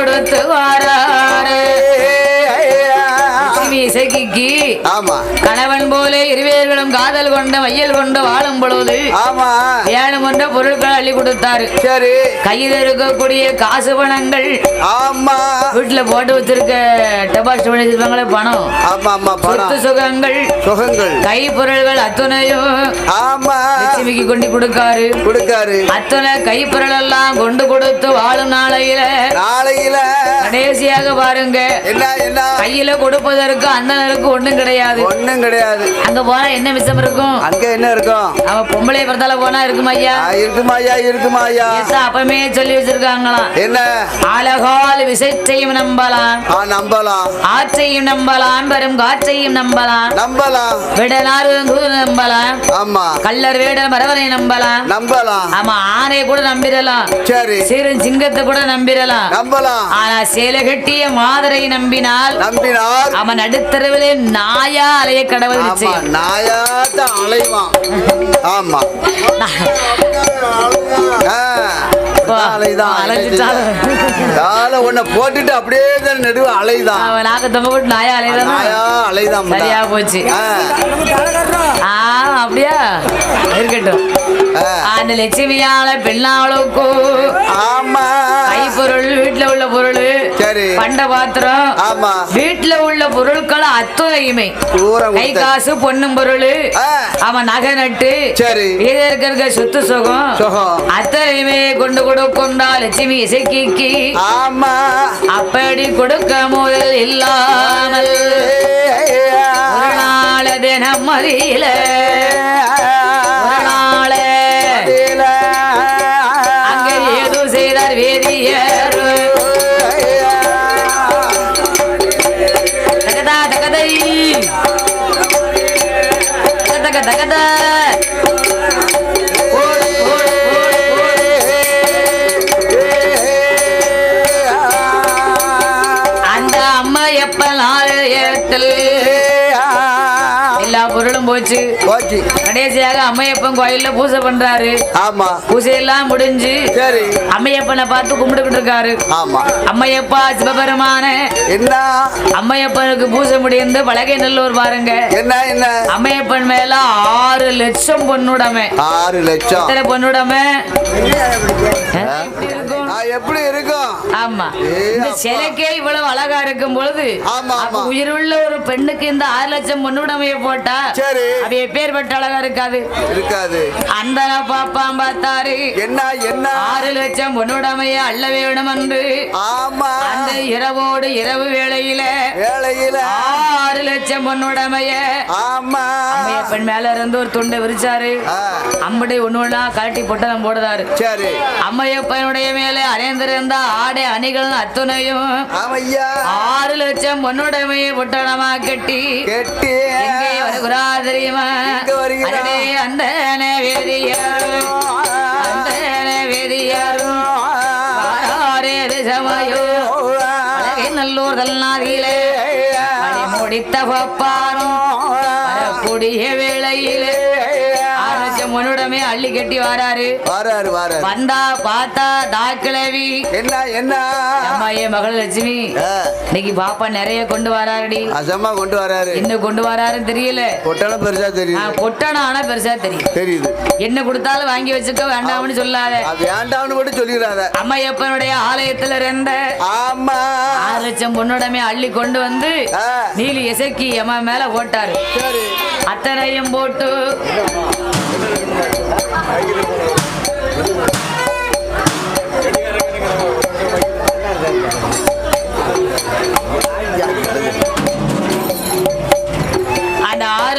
கொடுத்து வாராரு. ஆமா. கணவன் போல இருவேர்களும் காதல் கொண்ட மையல் கொண்டு வாழும் பொழுது ஆமா. ஏழு கொண்ட பொருட்கள் அள்ளி கொடுத்தாரு. சரி. கையில் இருக்கக்கூடிய காசு பணங்கள் ஆமா. வீட்டுல போட்டு வச்சிருக்க பண்ணி வச்சிருப்பாங்களே பணம். ஆமா ஆமா பணம். சுகங்கள். சுகங்கள். கை பொருள்கள் அத்துணையும் ஆமா. லட்சுமிக்கு கொண்டு கொடுக்காரு. கொடுக்காரு. அத்தனை கைப்பொருள் எல்லாம் கொண்டு கொடுத்து வாழும் நாளையில. நாளையில. கடைசியாக பாருங்க. என்ன என்ன? கையில கொடுப்பதற்கு அண்ணனுக்கு ஒண்ணும் கிடையாது. ஒண்ணும் கிடையாது. அங்க போனா என்ன மிச்சம் இருக்கும்? அங்க என்ன இருக்கும்? அவன் பொம்பளை பிறந்தால போனா இருக்கும் ஐயா? இருக்குமா ஐயா இருக்குமா ஐயா. அப்பமே சொல்லி வச்சிருக்காங்களாம். என்ன? அழகால் விசைச்சையும் நம்பலாம். நம்பலாம். ஆற்றையும் நம்பலாம் வரும் காற்றையும் நம்பலாம். நம்பலாம். விடனார் நம்பலாம். ஆமா. கல்லர் வேடர் மரவரை நம்பலாம். நம்பலாம். ஆமா ஆனை கூட நம்பிடலாம் சரி. சிறு சிங்கத்தை கூட நம்பிடலாம் நம்பலாம். ஆனா சேலை கட்டிய மாதரை நம்பினால் நம்பினார் அவன் நடுத்தரவிலே நாயா அலைய கடவுள் நிச்சயம். நாயாட்ட அலைவான். ஆமா. அலைதான். காலை ஒன்ன போட்டுட்டு அப்படியே தான் நடுவு அலைதான். நாக்க தொங்க போட்டு நாயா அலையதான்? நாயா அலைதான். சரியா போச்சு. ஆ, அப்படியா? இருக்கட்டும். அந்த லட்சுமியால பெண்ணாளுக்கு ஆமா. கைப்பொருள் வீட்டுல உள்ள பொருள் சரி. பண்ட பாத்திரம் ஆமா. வீட்டுல உள்ள பொருட்கள் அத்துணையுமே தூரம் கை காசு பொண்ணும் பொருள் அவன் நகை நட்டு சரி. வீத இருக்கிற சொத்து சுகம் அத்தனையுமே கொண்டு கொடுக்குண்டா லட்சுமி இசைக்கு. ஆமா. அப்படி கொடுக்க முதல் இல்லாமல் ஒரு நாள் அந்த அம்மா எப்ப நாலு ஏட்டல் எல்லா பொருளும் போச்சு. போச்சு. கடைசியாக அம்மையப்பன் கோயில்ல பூஜை பண்றாரு. ஆமா. பூஜையெல்லாம் முடிஞ்சு சரி. அம்மையப்பனை பார்த்து கும்பிட்டுக்கிட்டு இருக்காரு. ஆமா. அம்மையப்பா சிவபெருமான. என்ன? அம்மையப்பனுக்கு பூஜை முடிந்து பலகை நல்லூர் பாருங்க. என்ன என்ன? அம்மையப்பன் மேல ஆறு லட்சம் பொண்ணுடமை ஆறு லட்சம். எத்தனை பொண்ணுடமை எப்படி இருக்கும்? ஆமா. இந்த. சிலைக்கே இவ்வளவு அழகா இருக்கும் பொழுது. உயிருள்ள ஒரு பெண்ணுக்கு இந்த ஆறு லட்சம் பொண்ணுடமைய போட்டா சரி. அது எப்பேற்பட்ட அழகா இருக்காது. இருக்காது. அந்த பாப்பாம் பார்த்தாரு. என்ன என்ன? ஆறு லட்சம் பொண்ணுடமைய அள்ள வேணும் என்று ஆமா. அந்த இரவோடு இரவு வேளையில வேலையில ஆறு லட்சம் பொண்ணுடமைய ஆமா. அம்மையப்பன் மேல இருந்து ஒரு துண்டை விரிச்சாரு. அம்படி ஒண்ணு ஒண்ணா கழட்டி பொட்டலம் போடுதாரு. சரி. அம்மையப்பனுடைய மேலே அணைந்திருந்த ஆடை அணிகள் அத்துணையும். ஆறு லட்சம் பொண்ணுடைமையை பொட்டணமா கட்டி. கெட்டி. வருகிறா தெரியுமா? அந்த வேதியாரும் அந்த வேதியாரும் நல்லூர் முடித்த பப்பாரும் வரக்கூடிய வேளையிலே. பொண்ணுடைமை அள்ளி கட்டி வாராரு. வாராரு வாராரு. வந்தா பார்த்தா தாக்கிழவி. என்ன என்ன? அம்மா என் மகள் லட்சுமி? இன்னைக்கு பாப்பா நிறைய கொண்டு வராருடி. அசமா கொண்டு வராரு. என்ன கொண்டு வராருன்னு தெரியல. பொட்டலம் பெருசா ஆ, தெரியுது பொட்டணம் ஆனா பெருசா தெரியும் தெரியுது. என்ன கொடுத்தாலும் வாங்கி வச்சுக்க வேண்டாம்னு சொல்லாத. வேண்டாம்னு மட்டும் சொல்லிடுறாத அம்மையப்பனுடைய ஆலயத்துல இருந்த ஆமா. ஆறு லட்சம் பொண்ணுடமே அள்ளி கொண்டு வந்து நீலி இசைக்கு அம்மா மேல போட்டாரு. அத்தனையும் போட்டு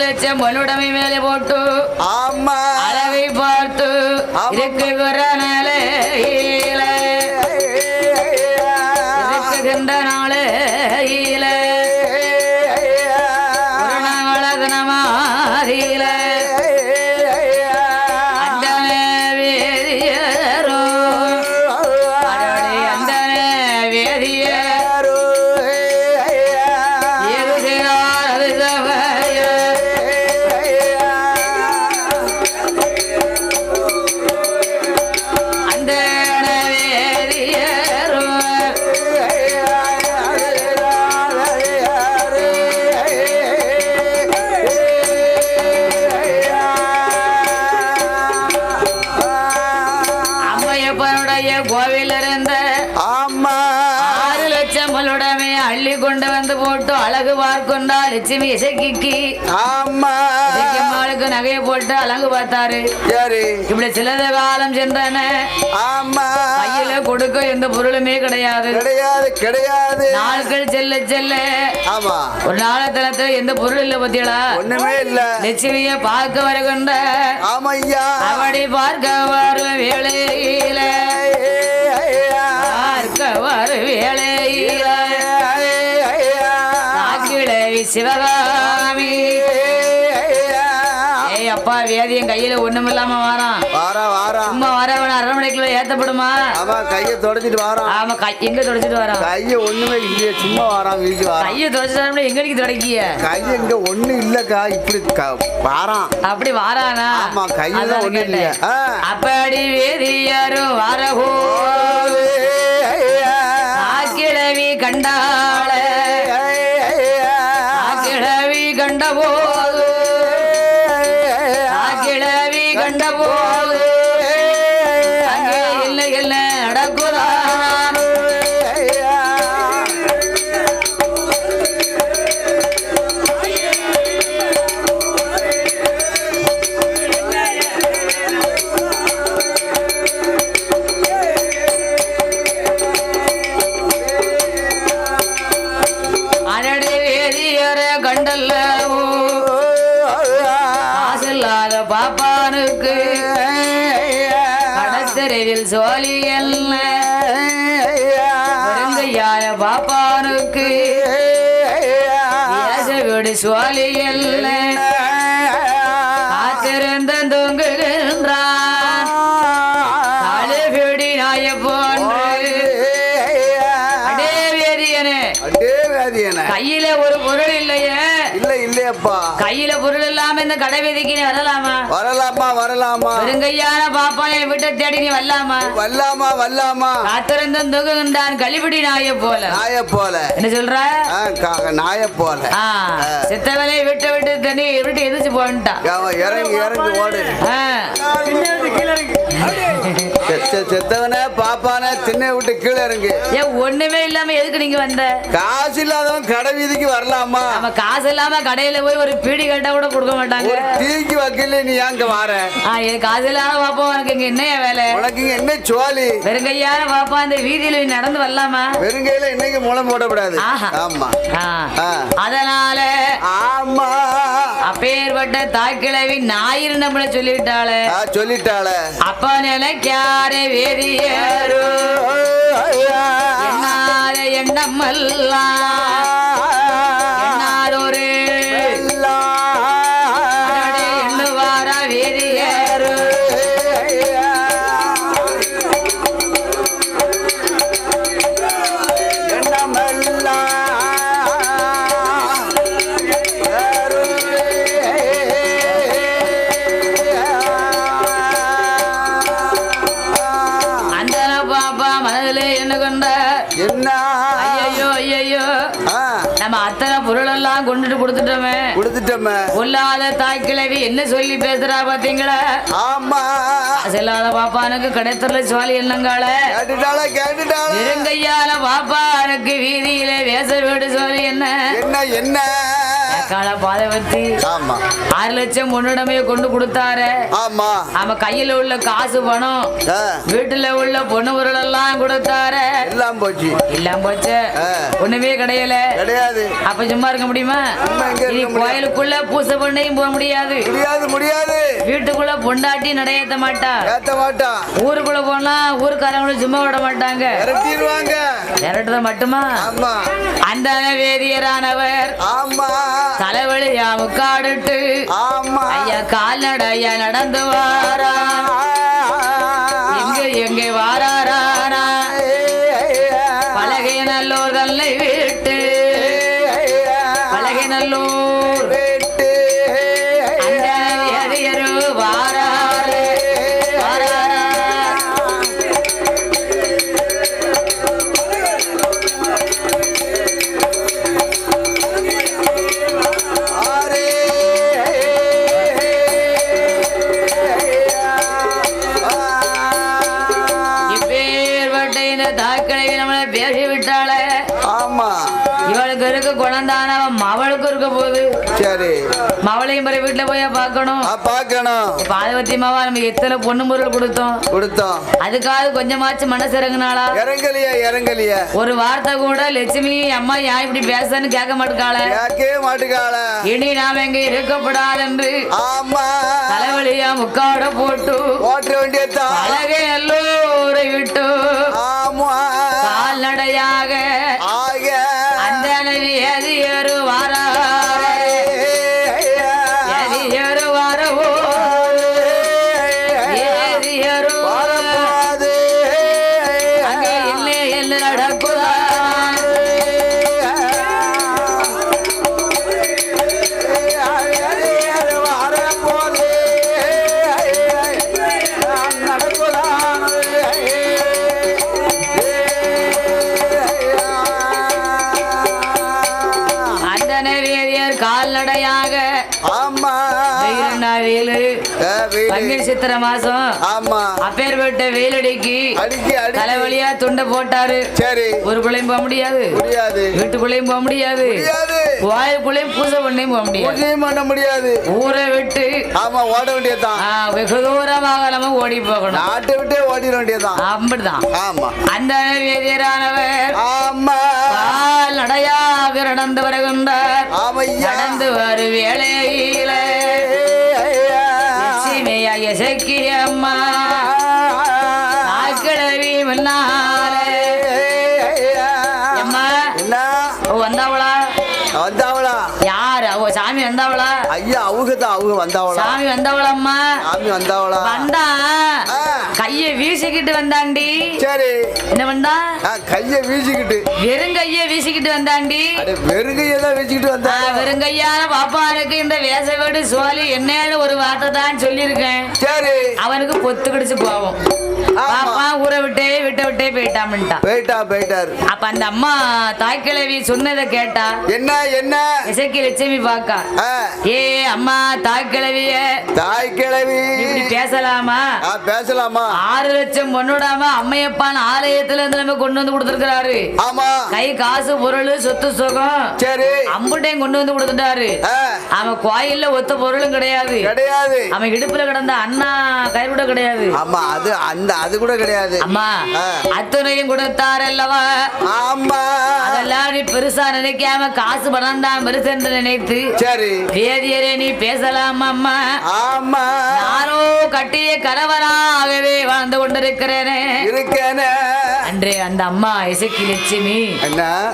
லட்சம் பொண்ணுடைமை மேலே போட்டு ஆமா அளவை பார்த்து ஆமா. இருக்குகிற அழகு பார்க்கொண்டா லட்சுமி இசைக்கு. ஆமா. இசைக்கம்மாளுக்கு நகையை போட்டு அலங்கு பார்த்தாரு. இப்படி சிலத காலம் சென்றன. ஆமா. கையில கொடுக்க எந்த பொருளுமே கிடையாது. கிடையாது கிடையாது. நாட்கள் செல்ல செல்ல ஆமா. ஒரு நாளத்தனத்துல எந்த பொருள் இல்ல பத்தியலா? ஒண்ணுமே இல்ல. லட்சுமிய பார்க்க வருகின்ற ஆமா ஐயா அவடி பார்க்க வரும் வேளையில. பார்க்க வரும் வேளையில. கிழவி சிவகாமி. ஏய் அப்பா வேதியம் கையில ஒண்ணும் இல்லாம வாரான். வாரா வாரா. சும்மா வரவன அரண்மனைக்குள்ள ஏத்தப்படுமா? ஆமா கைய தொடச்சிட்டு வாரான் ஆமா கை எங்க தொடச்சிட்டு வரான் கைய ஒண்ணுமே இல்லையே சும்மா வாரான் வீசி வாரான் கைய தொடச்சிட்டு எங்க நீங்க தொடக்கிய? கைய இங்க ஒண்ணு இல்லக்கா இப்படி வாரான். அப்படி வாரானா? ஆமா, கையில கேட்டேன். இல்லையா? அப்படி வேதியாரும் வரகோ. கிழவி கண்டாள கிழவி கண்ட acabó. இல்லாம இந்த கடை வீதிக்கு நீ வரலாமா? வரலாமா வரலாமா? பெருங்கையான பாப்பானை விட்டு தேடி நீ வரலாமா? வல்லாமா வல்லாமா காத்திருந்தும் தொகுகின்றான் கழிபிடி நாய போல. நாய போல. என்ன சொல்ற? நாய போல. சித்தவனை விட்டு விட்டு தண்ணி விட்டு எதிர்த்து போன்ட்டான் இறங்கி இறங்கி ஓடு. செத்தவனே பாப்பானே திண்ணை விட்டு கீழே இறங்கு. ஏன் ஒண்ணுமே இல்லாம எதுக்கு நீங்க வந்த? காசு இல்லாதவன் கடை வீதிக்கு வரலாமா? நம்ம காசு இல்லாம கடையில போய் ஒரு பீடி கட்டா கூட கொடுக்க மாட்டாங்க. டீக்கு வக்கீல நீ அங்க வார? காசு இல்லாம பாப்பா உனக்கு இங்க என்னைய வேலை? உனக்கு இங்க என்ன சோழி? பெருங்கையான பாப்பா இந்த வீதியில நடந்து வரலாமா? வெறுங்கையில இன்னைக்கு முளம் போடக்கூடாது. ஆமா. அதனால ஆமா. அப்பேற்பட்ட தாய்க்கிழவி ஞாயிறு நம்மள சொல்லிவிட்டாளே. சொல்லிட்டாள. அப்ப நினைக்காரே வேதியேறு என்னால எண்ணமெல்லாம் என்னாலொரு கொடுத்துட்டோமே. கொடுத்துட்டோமே. கொல்லாத தாய்க்கிழவி என்ன சொல்லி பேசுறா பாத்தீங்களா? ஆமா. செல்லாத பாப்பானுக்கு கிடைத்தல சுவாலி என்னங்கால நெருங்கையால பாப்பானுக்கு வீதியில வேச வீடு சொல்லி என்ன? என்ன என்ன? கால பாதவத்தி. ஆமா. ஆறு லட்சம் பொண்ணுடமே கொண்டு கொடுத்தாரு. ஆமா. அவன் கையில உள்ள காசு பணம் வீட்டுல உள்ள பொண்ணு பொருள் எல்லாம் கொடுத்தாரு. எல்லாம் போச்சு. எல்லாம் போச்சு. ஒண்ணுமே கிடையல. கிடையாது. அப்ப சும்மா இருக்க முடியுமா? கோயிலுக்குள்ள பூசை பண்ணையும் போக முடியாது. முடியாது முடியாது. வீட்டுக்குள்ள பொண்டாட்டி நடையேத்த மாட்டா. ஏத்த ஊருக்குள்ள போனா ஊருக்காரங்களும் சும்மா விட மாட்டாங்க. விரட்டுறது மட்டுமா? ஆமா. அந்த வேதியரானவர் ஆமா. தலைவலியா முக்காடுட்டு ஆமா. ஐயா கால்நடையா நடந்து வாரா. எங்க எங்க வாராரானா போகுது. சரி. மவளையும் பிற வீட்டுல போய் பார்க்கணும். ஆ பார்க்கணும். பாதவத்தி மாவா நம்ம எத்தனை பொண்ணு பொருள் கொடுத்தோம்? கொடுத்தோம். அதுக்காவது கொஞ்சமாச்சும் மனசு இறங்குனாளா? இறங்கலியா இறங்கலியா. ஒரு வார்த்தை கூட லட்சுமி அம்மா ஏன் இப்படி பேசுன்னு கேட்க மாட்டுக்காள? கேட்கவே இனி நாம் எங்க இருக்கப்படாது என்று ஆமா. தலைவலியா முக்காட போட்டு ஓட்ட வேண்டியதான் அழகே எல்லோரை விட்டு ஆமா. கால்நடையாக ele é. சித்திர மாசம். ஆமா. அப்பேற்பட்ட வெயிலடிக்கு. அடிக்கி அடிக்கி. தலைவலியா துண்டை போட்டாரு. சரி. ஒரு பிள்ளையும் போக முடியாது. முடியாது. வீட்டுக்குள்ளேயும் போக முடியாது. கோயிலுக்குள்ளேயும் பூஜை பண்ணியும் போக முடியாது. பூஜையும் பண்ண முடியாது. ஊரை விட்டு ஆமா ஓட வேண்டியதுதான். வெகு தூரமாக நம்ம ஓடி போகணும். நாட்டை விட்டே ஓடிட வேண்டியதுதான். அப்படிதான். ஆமா. அந்த வேதியரானவர் ஆமா. கால் நடையாக நடந்து வருகின்றார். நடந்து வரும் வேளையில இசக்கி அம்மா தாய்க்கிழவி முன்னாலே அம்மா வந்தாவளா? வந்தாவளா? யார்? அவ சாமி வந்தாவளா? ஐயா அவங்க தான் அவங்க வந்தாவளா? சாமி வந்தாவளம்மா. சாமி வந்தாவளா? வந்தா. கைய வீசிக்கிட்டு வந்தாண்டி. சரி. என்ன ஆ, கைய வீசிக்கிட்டு. வெறும் கைய வீசிக்கிட்டு வந்தாண்டி. அட வெறுங்கைய தான் வீசிக்கிட்டு வந்தா? வெறும் கையான பாப்பானுக்கு இந்த வேசவேடு சோழி என்னன்னு ஒரு வார்த்தை தான் சொல்லியிருக்கேன். சரி. அவனுக்கு பொத்து கிடிச்சு போவோம். பாப்பா ஊரை விட்டே விட்ட விட்டே போயிட்டான்ட்டான் போயிட்டா போயிட்டாரு. அப்ப அந்த அம்மா தாய்க்கிழவி சொன்னதை கேட்டா என்ன என்ன? இசைக்கு லட்சுமி பாக்கா ஏ அம்மா தாய்க்கிழவிய தாய் கிழவி இப்படி பேசலாமா? பேசலாமா? ஆறு லட்சம் பொண்ணுடாம அம்மையப்பான் ஆலயத்துல இருந்து நம்ம கொண்டு வந்து கொடுத்துருக்காரு ஆமா. கை காசு பொருள் சொத்து சுகம் சரி. அம்புட்டையும் கொண்டு வந்து கொடுத்துட்டாரு. அவன் கோயில்ல ஒத்த பொருளும் கிடையாது. கிடையாது. அவன் இடுப்புல கிடந்த அண்ணா கைவிட கிடையாது. ஆமா அது அந்த அது கூட கிடையாது. அம்மா. அத்துணையும் கொடுத்தார் அல்லவா? ஆமா. அதெல்லாம் நீ பெருசா நினைக்காம காசு பணம் தான் பெருசு என்று நினைத்து சரி. வேதியரே நீ பேசலாம் அம்மா. ஆமா. நானோ கட்டிய கணவனாகவே வாழ்ந்து இருக்கேனே. அன்றே அந்த அம்மா இசைக்கு லட்சுமி.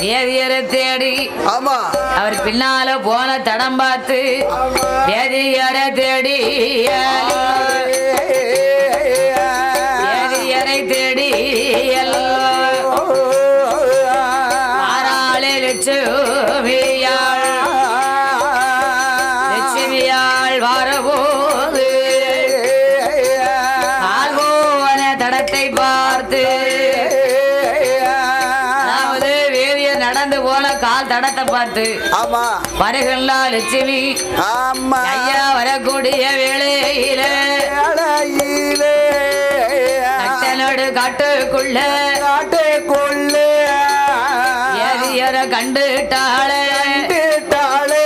வேதியரை தேடி. ஆமா. அவர் பின்னால போன தடம் பார்த்து வேதியரை தேடி. கால் தடத்தை பார்த்து ஆமா. வருகிறா லட்சுமி ஆமா. ஐயா வரக்கூடிய வேளையில கட்டனோடு காட்டுக்குள்ள காட்டுக்குள்ளே. வேதியர கண்டுட்டாளே. கண்டுட்டாளே.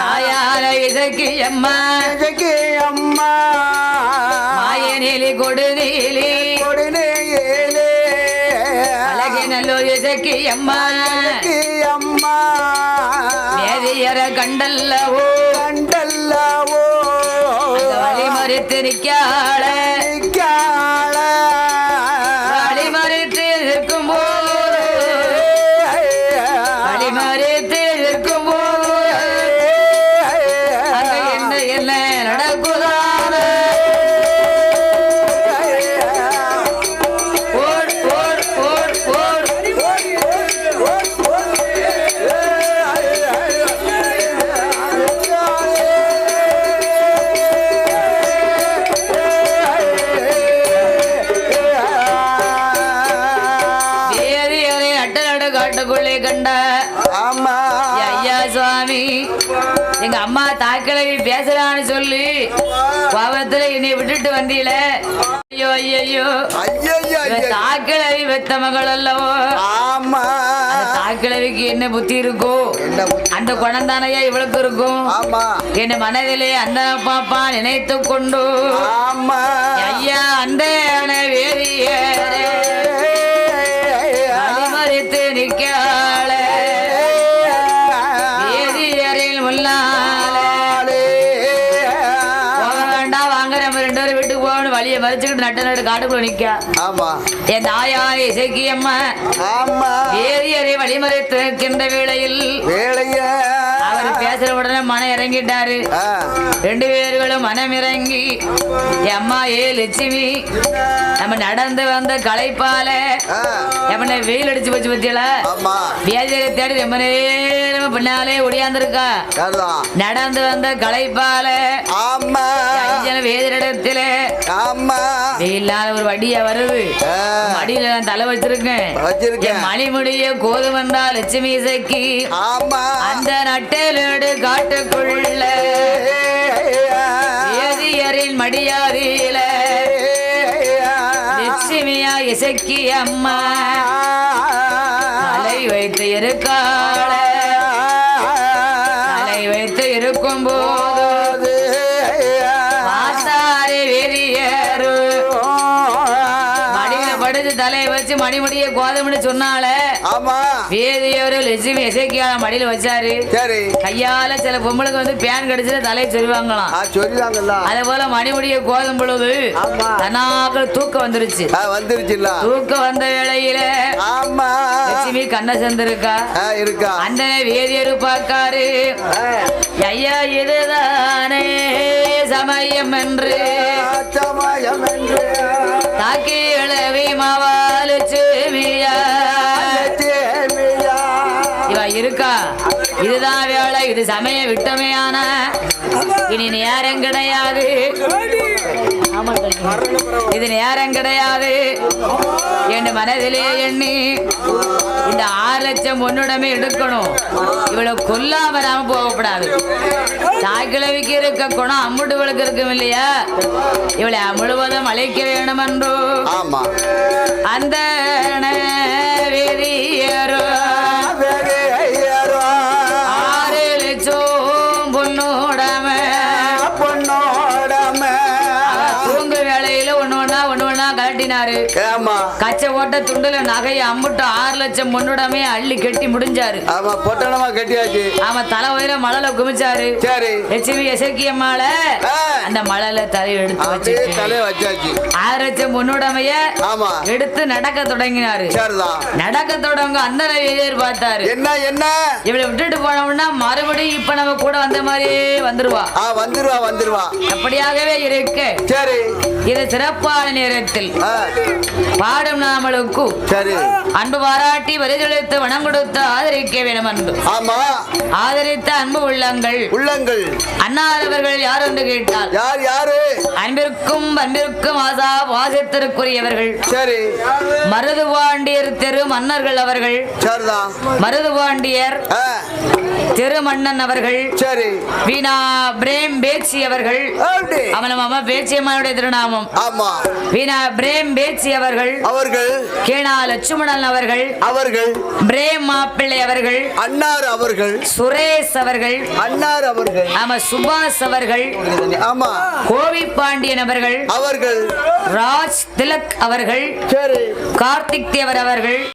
தாயார இசைக்கு அம்மா. இசைக்கு அம்மா. மாயனிலி கொடுநீலி கொடுநேயிலே. அழகினல்லோ இசைக்கு அம்மா. வேதியர கண்டல்லவோ கண்டல்லவோ வழிமறித்து நிற்காள. காட்டுக்குள்ளே கண்ட ஆமா. ஐயா சுவாமி எங்க அம்மா தாக்கலவி பேசுறான்னு சொல்லி கோபத்துல என்னை விட்டுட்டு வந்தீல ஐயோ ஐயோ தாக்கலவி வெத்த மகள் அல்லவோ? ஆமா. தாக்கிழவிக்கு என்ன புத்தி இருக்கும் அந்த குணந்தானையா இவளுக்கு இருக்கும். என் மனதிலே அந்த பாப்பா நினைத்து கொண்டு ஐயா அந்த வேதியே வழியை மறிச்சுக்கிட்டு நட்டு நட்டு காட்டுக்குள்ள நிக்கா. ஆமா. என் தாயார் இசைக்கியம்மா ஆமா. வேதியரை வழிமறித்து நிற்கின்ற வேளையில் வேலைய பேசுற உடனே மனம் இறங்கிட்டாரு. ரெண்டு பேர்களும் மனம் இறங்கி அம்மா ஏ லட்சுமி நம்ம நடந்து வந்த களைப்பால எம்மனை வெயில் அடிச்சு போச்சு பத்தியல? வியாதியை தேடி ரொம்ப நேரம் பின்னாலே ஒடியாந்துருக்கா நடந்து வந்த களைப்பால ஆமா. வெயிலான ஒரு வடியா வருது. தலை வச்சிருக்கேன். வச்சிருக்கேன். மணிமுடிய கோதுமந்தா லட்சுமி இசைக்கு. ஆமா. அந்த நட்டலோடு காட்டுக்குள்ள. வேதியரின் மடியாதியில. லட்சுமியா இசைக்கு அம்மா. தலை வைத்து இருக்காள. வச்சு மணிமுடிய கோதம்னு சொன்னாலே. ஆமா. வேதியரு லட்சுமி இசைக்கியால மடியில வச்சாரு. சரி. கையால சில பொம்பளுக்கு வந்து பேன் கடிச்சுட்டு தலையை சொல்லுவாங்களாம் அதே போல மணிமுடிய கோதும் பொழுது ஆமா. தனாக்கள் தூக்கம் வந்துருச்சு. ஆ வந்துருச்சுல்ல. தூக்கம் வந்த வேளையில ஆமா. லட்சுமி கண்ண சேர்ந்திருக்கா இருக்கா. அந்த வேதியரு பார்க்காரு. ஐயா இதுதானே சமயம் என்று. சமயம் என்று. தாக்கி இளவி மாவாலுச்சுமியா லட்சுமியா. இவ இருக்கா இதுதான் வேலை இது சமய விட்டமையான. இனி நேரம் கிடையாது. இது நேரம் கிடையாது. என் மனதிலே எண்ணி இந்த ஆறு லட்சம் பொண்ணுடமே எடுக்கணும். இவளை கொல்லாம நாம போகக்கூடாது. தாய்கிழவிக்கு இருக்க குணம் அம்முடுவளுக்கு இருக்கும் இல்லையா? இவளை முழுவதும் அழைக்க வேணும் என்றோ அந்த வெறியரோ, ஓட்ட துண்டுல நகையை அம்புட்டு ஆறு லட்சம் பொண்ணுடமே அள்ளி கட்டி முடிஞ்சாரு. ஆமா பொட்டணமா கட்டியாச்சு. அவன் தலை உயர மழல குமிச்சாரு. சரி. லட்சுமி இசக்கியம்மாள ஆ. அந்த மழல தலை எடுத்து வச்சுட்டு தலைய வச்சாச்சு. ஆறு லட்சம் பொண்ணுடமைய ஆமா. எடுத்து நடக்க தொடங்கினாரு. சரிதான் நடக்க தொடங்க அந்த எதிர்பார்த்தாரு. என்ன என்ன? இவளை விட்டுட்டு போனோம்னா மறுபடியும் இப்ப நம்ம கூட வந்த மாதிரியே வந்துருவா. வந்துருவா வந்துருவா. அப்படியாகவே இருக்கு. சரி. இது சிறப்பான நேரத்தில் பாடும் நாமளுக்கு சரி. அன்பு பாராட்டி வரிதெழுத்து வனம் கொடுத்து ஆதரிக்க வேணும் அன்பு ஆமா. ஆதரித்த அன்பு உள்ளங்கள். உள்ளங்கள். அன்னாரவர்கள் யார் என்று கேட்டால். யார் யாரு? அன்பிற்கும் ஆசா வாசத்திற்குரியவர்கள் சரி. மருதுபாண்டியர் தெரு மன்னர்கள் அவர்கள். சரிதான் மருதுபாண்டியர் ஆ, திருமன்னன் அவர்கள். சரி. வீணா பிரேம் பேச்சி அவர்கள். அவன் அம்மா பேச்சியம்மாவுடைய திருநாமம். ஆமா. வீணா பிரேம் பேச்சி அவர்கள். அவர்கள். கேணா லட்சுமணன் அவர்கள். அவர்கள். பிரேம் மாப்பிள்ளை அவர்கள். அன்னார் அவர்கள். சுரேஷ் அவர்கள். அன்னார் அவர்கள். ஆமா சுபாஷ் அவர்கள். ஆமா. கோவி பாண்டியன் அவர்கள். அவர்கள் ராஜ் திலக் அவர்கள் கார்த்திக் தேவர் அவர்கள்.